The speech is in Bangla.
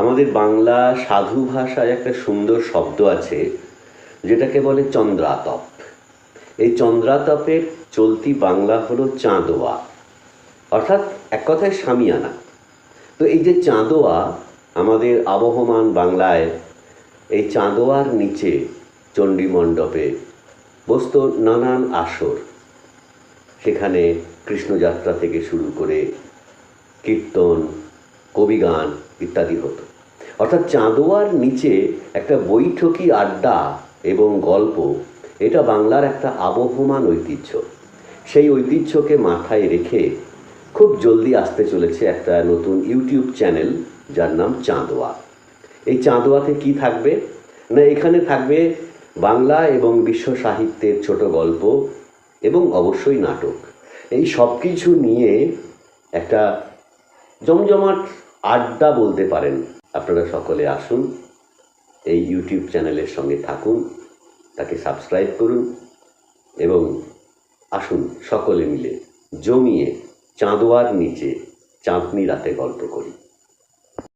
আমাদের বাংলা সাধু ভাষায় একটা সুন্দর শব্দ আছে, যেটাকে বলে চন্দ্রাতপ। এই চন্দ্রাতপের চলতি বাংলা হলো চাঁদোয়া। অর্থাৎ এক কথায় সামিয়ানা। তো এই যে চাঁদোয়া আমাদের আবহমান বাংলায়, এই চাঁদোয়ার নিচে চণ্ডী মণ্ডপে বসত নানান আসর। সেখানে কৃষ্ণযাত্রা থেকে শুরু করে কীর্তন কবিগান ইত্যাদি হতো। অর্থাৎ চাঁদোয়ার নিচে একটা বৈঠকি আড্ডা এবং গল্প, এটা বাংলার একটা আবহমান ঐতিহ্য। সেই ঐতিহ্যকে মাথায় রেখে খুব জলদি আসতে চলেছে একটা নতুন ইউটিউব চ্যানেল যার নাম চাঁদোয়া। এই চাঁদোয়াতে কি থাকবে? না, এখানে থাকবে বাংলা এবং বিশ্ব সাহিত্যের ছোট গল্প এবং অবশ্যই নাটক। এই সব কিছু নিয়ে একটা জমজমাট আড্ডা বলতে পারেন। আপনারা সকলে আসুন, এই ইউটিউব চ্যানেলের সঙ্গে থাকুন, তাকে সাবস্ক্রাইব করুন এবং আসুন সকলে মিলে জমিয়ে চাঁদোয়ার নিচে চাঁদনি রাতে গল্প করি।